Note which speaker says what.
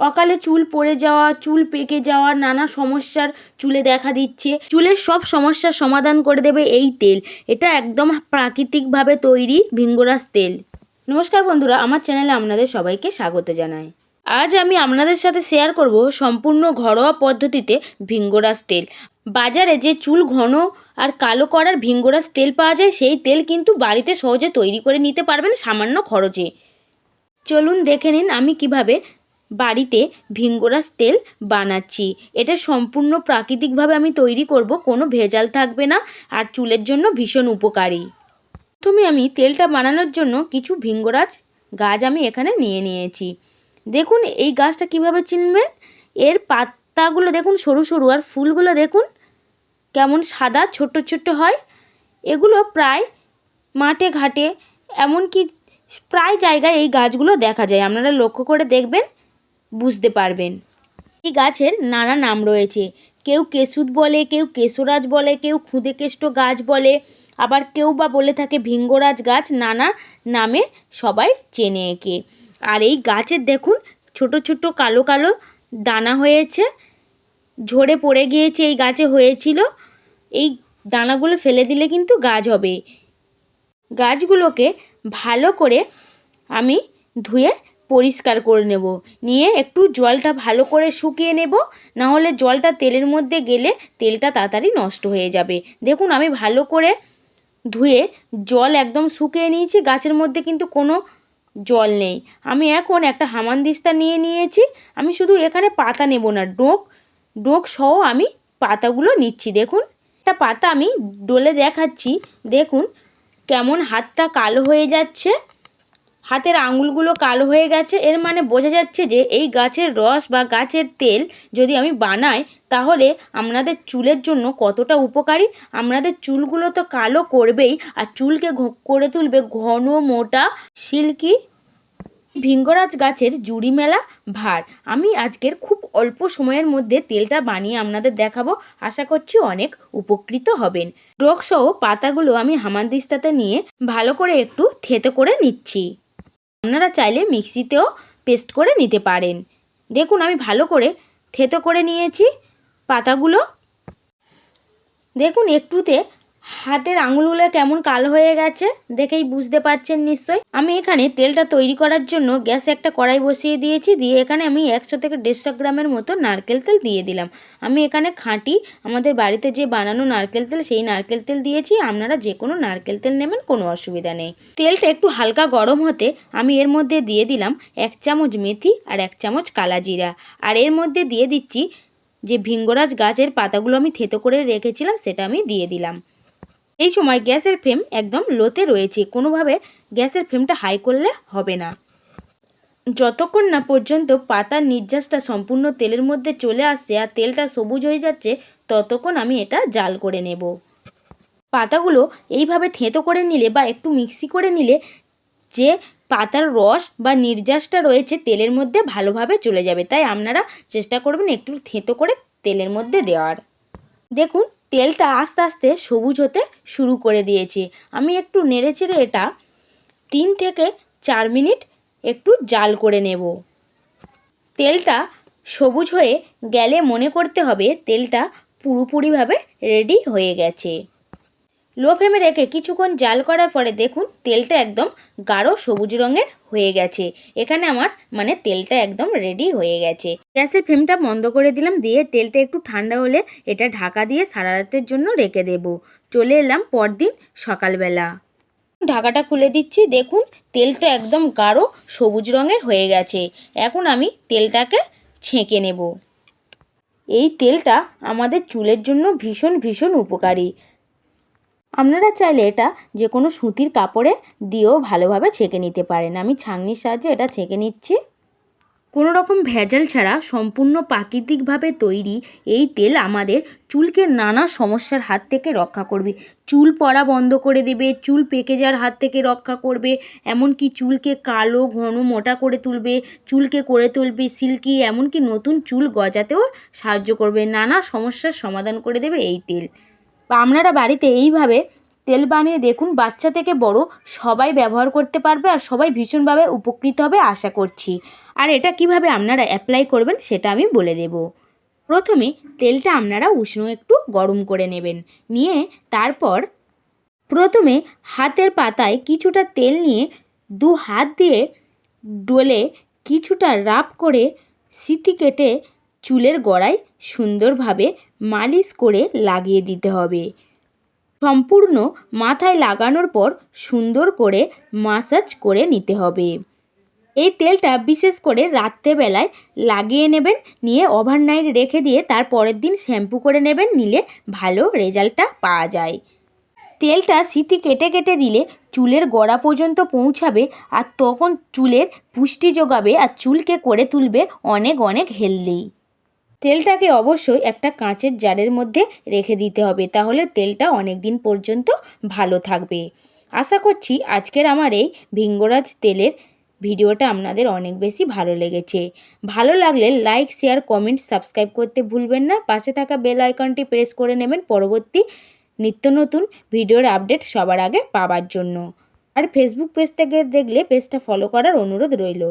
Speaker 1: অকালে চুল পড়ে যাওয়া, চুল পেকে যাওয়া, নানা সমস্যার চুলে দেখা দিচ্ছে। চুলের সব সমস্যার সমাধান করে দেবে এই তেল। এটা একদম প্রাকৃতিকভাবে তৈরি ভিঙ্গরাজ তেল। নমস্কার বন্ধুরা, আমার চ্যানেলে আপনাদের সবাইকে স্বাগত জানাই। আজ আমি আপনাদের সাথে শেয়ার করব সম্পূর্ণ ঘরোয়া পদ্ধতিতে ভিঙ্গরাজ তেল। বাজারে যে চুল ঘন আর কালো করার ভিঙ্গরাজ তেল পাওয়া যায়, সেই তেল কিন্তু বাড়িতে সহজে তৈরি করে নিতে পারবেন সামান্য খরচে। চলুন দেখে নিন আমি কীভাবে বাড়িতে ভিঙ্গরাজ তেল বানাচ্ছি। এটা সম্পূর্ণ প্রাকৃতিকভাবে আমি তৈরি করব, কোনো ভেজাল থাকবে না, আর চুলের জন্য ভীষণ উপকারী। প্রথমে আমি তেলটা বানানোর জন্য কিছু ভিঙ্গরাজ গাছ আমি এখানে নিয়ে নিয়েছি। দেখুন এই গাছটা কীভাবে চিনবেন? এর পাতাগুলো দেখুন, সরু সরু, আর ফুলগুলো দেখুন, কেমন সাদা, ছোট্ট ছোট্ট হয়। এগুলো প্রায় মাঠে ঘাটে, এমনকি প্রায় জায়গায় এই গাছগুলো দেখা যায়। আপনারা লক্ষ্য করে দেখবেন বুঝতে পারবেন। এই গাছের নানা নাম রয়েছে। কেউ কেশুদ বলে, কেউ কেশরাজ বলে, কেউ খুদে কেষ্ট গাছ বলে, আবার কেউ বা বলে থাকে ভিঙ্গরাজ গাছ, নানা নামে সবাই চেনে একে। আর এই গাছের দেখুন, ছোট ছোট কালো কালো দানা হয়েছে, ঝরে পড়ে গিয়েছে, এই গাছে হয়েছিল। এই দানাগুলো ফেলে দিলে কিন্তু গাছ হবে। গাছগুলোকে ভালো করে আমি ধুয়ে পরিষ্কার করে নেব। নিয়ে একটু জলটা ভালো করে শুকিয়ে নেব। না হলে জলটা তেলের মধ্যে গেলে তেলটা তাড়াতাড়ি নষ্ট হয়ে যাবে। দেখুন, আমি ভালো করে ধুয়ে জল একদম শুকিয়ে নিয়েছি। গাছের মধ্যে কিন্তু কোনো জল নেই। আমি এখন একটা হামানদিস্তা নিয়ে নিয়েছি। আমি শুধু এখানে পাতা নেব না, ডোক ডোক সহ আমি পাতাগুলো নিচ্ছি। দেখুন, একটা পাতা আমি ডলে দেখাচ্ছি। দেখুন, কেমন হাতটা কালো হয়ে যাচ্ছে। হাতের আঙুলগুলো কালো হয়ে গেছে। এর মানে বোঝা যাচ্ছে যে এই গাছের রস বা গাছের তেল যদি আমি বানাই, তাহলে আপনাদের চুলের জন্য কতটা উপকারী? আপনাদের চুলগুলো তো কালো করবেই, আর চুলকে করে তুলবে ঘন, মোটা সিল্কি ভিঙ্গরাজ গাছের জুড়ি মেলা ভার। আমি আজকের খুব অল্প সময়ের মধ্যে তেলটা বানিয়ে আপনাদের দেখাবো। আশা করছি অনেক উপকৃত হবেন। রোগসহ পাতাগুলো আমি হামানদিস্তাতে নিয়ে ভালো করে একটু থেতো করে নিচ্ছি। আপনারা চাইলে মিক্সিতেও পেস্ট করে নিতে পারেন। দেখুন, আমি ভালো করে থেতো করে নিয়েছি পাতাগুলো। দেখুন, একটুতে হাতের আঙুলগুলো কেমন কালো হয়ে গেছে দেখেই বুঝতে পারছেন নিশ্চয়ই। আমি এখানে তেলটা তৈরি করার জন্য গ্যাসে একটা কড়াই বসিয়ে দিয়েছি, দিয়ে এখানে আমি একশো থেকে দেড়শো গ্রামের মতো নারকেল তেল দিয়ে দিলাম। আমি এখানে খাঁটি আমাদের বাড়িতে যে বানানো নারকেল তেল, সেই নারকেল তেল দিয়েছি। আপনারা যে কোনো নারকেল তেল নেবেন, কোনো অসুবিধা নেই। তেলটা একটু হালকা গরম হতে আমি এর মধ্যে দিয়ে দিলাম এক চামচ মেথি আর এক চামচ কালা জিরা। আর এর মধ্যে দিয়ে দিচ্ছি যে ভিঙ্গরাজ গাছের পাতাগুলো আমি থেতো করে রেখেছিলাম, সেটা আমি দিয়ে দিলাম। এই সময় গ্যাসের ফ্লেম একদম লোতে রয়েছে। কোনোভাবে গ্যাসের ফ্লেমটা হাই করলে হবে না। যতক্ষণ না পর্যন্ত পাতার নির্যাসটা সম্পূর্ণ তেলের মধ্যে চলে আসছে আর তেলটা সবুজ হয়ে যাচ্ছে, ততক্ষণ আমি এটা জাল করে নেব। পাতাগুলো এইভাবে থেঁতো করে নিলে বা একটু মিক্সি করে নিলে যে পাতার রস বা নির্যাসটা রয়েছে তেলের মধ্যে ভালোভাবে চলে যাবে। তাই আপনারা চেষ্টা করবেন একটু থেঁতো করে তেলের মধ্যে দেওয়ার। দেখুন তেলটা আস্তে আস্তে সবুজ হতে শুরু করে দিয়েছি। আমি একটু নেড়ে চেড়ে এটা তিন থেকে চার মিনিট একটু জাল করে নেব। তেলটা সবুজ হয়ে গেলে মনে করতে হবে তেলটা পুরোপুরিভাবে রেডি হয়ে গেছে। লো ফ্লেমে রেখে কিছুক্ষণ জাল করার পরে দেখুন তেলটা একদম গাঢ় সবুজ রঙের হয়ে গেছে। এখানে আমার মানে তেলটা একদম রেডি হয়ে গেছে। গ্যাসের ফ্লেমটা বন্ধ করে দিলাম, দিয়ে তেলটা একটু ঠান্ডা হলে এটা ঢাকা দিয়ে সারা রাতের জন্য রেখে দেব। চলে এলাম পরদিন সকালবেলা। ঢাকাটা খুলে দিচ্ছি, দেখুন তেলটা একদম গাঢ় সবুজ রঙের হয়ে গেছে। এখন আমি তেলটাকে ছেঁকে নেব। এই তেলটা আমাদের চুলের জন্য ভীষণ ভীষণ উপকারী। আপনারা চাইলে এটা যে কোনো সুতির কাপড়ে দিয়েও ভালোভাবে ছেঁকে নিতে পারেন। আমি ছাঁকনির সাহায্যে এটা ছেঁকে নিচ্ছি। কোনো রকম ভেজাল ছাড়া সম্পূর্ণ প্রাকৃতিকভাবে তৈরি এই তেল আমাদের চুলকে নানা সমস্যার হাত থেকে রক্ষা করবে। চুল পড়া বন্ধ করে দেবে, চুল পেকে যাওয়ার হাত থেকে রক্ষা করবে, এমনকি চুলকে কালো, ঘন, মোটা করে তুলবে, চুলকে করে তুলবে, সিল্কি, এমনকি নতুন চুল গজাতেও সাহায্য করবে, নানা সমস্যার সমাধান করে দেবে এই তেল। বা আপনারা বাড়িতে এইভাবে তেল বানিয়ে দেখুন, বাচ্চা থেকে বড় সবাই ব্যবহার করতে পারবে আর সবাই ভীষণভাবে উপকৃত হবে আশা করছি। আর এটা কীভাবে আপনারা অ্যাপ্লাই করবেন সেটা আমি বলে দেব। প্রথমে তেলটা আপনারা উষ্ণ একটু গরম করে নেবেন। নিয়ে তারপর প্রথমে হাতের পাতায় কিছুটা তেল নিয়ে দু হাত দিয়ে ডলে কিছুটা রাব করে সিটি কেটে চুলের গোড়ায় সুন্দরভাবে মালিশ করে লাগিয়ে দিতে হবে। সম্পূর্ণ মাথায় লাগানোর পর সুন্দর করে মাসাজ করে নিতে হবে। এই তেলটা বিশেষ করে রাত্রেবেলায় লাগিয়ে নেবেন, নিয়ে ওভারনাইট রেখে দিয়ে তার পরের দিন শ্যাম্পু করে নেবেন, নিলে ভালো রেজাল্টটা পাওয়া যায়। তেলটা সিটি কেটে কেটে দিলে চুলের গোড়া পর্যন্ত পৌঁছাবে আর তখন চুলের পুষ্টি যোগাবে আর চুলকে করে তুলবে অনেক অনেক হেলদি তেলটাকে অবশ্যই একটা কাঁচের জারের মধ্যে রেখে দিতে হবে, তাহলে তেলটা অনেক দিন পর্যন্ত ভালো থাকবে। আশা করছি আজকের আমার এই ভিঙ্গরাজ তেলের ভিডিওটা আপনাদের অনেক বেশি ভালো লেগেছে। ভালো লাগলে লাইক শেয়ার কমেন্ট সাবস্ক্রাইব করতে ভুলবেন না। পাশে থাকা বেল আইকনটি প্রেস করে নেবেন পরবর্তী নিত্য নতুন ভিডিওর আপডেট সবার আগে পাওয়ার জন্য। আর ফেসবুক পেজ থেকে দেখলে পেজটা ফলো করার অনুরোধ রইল।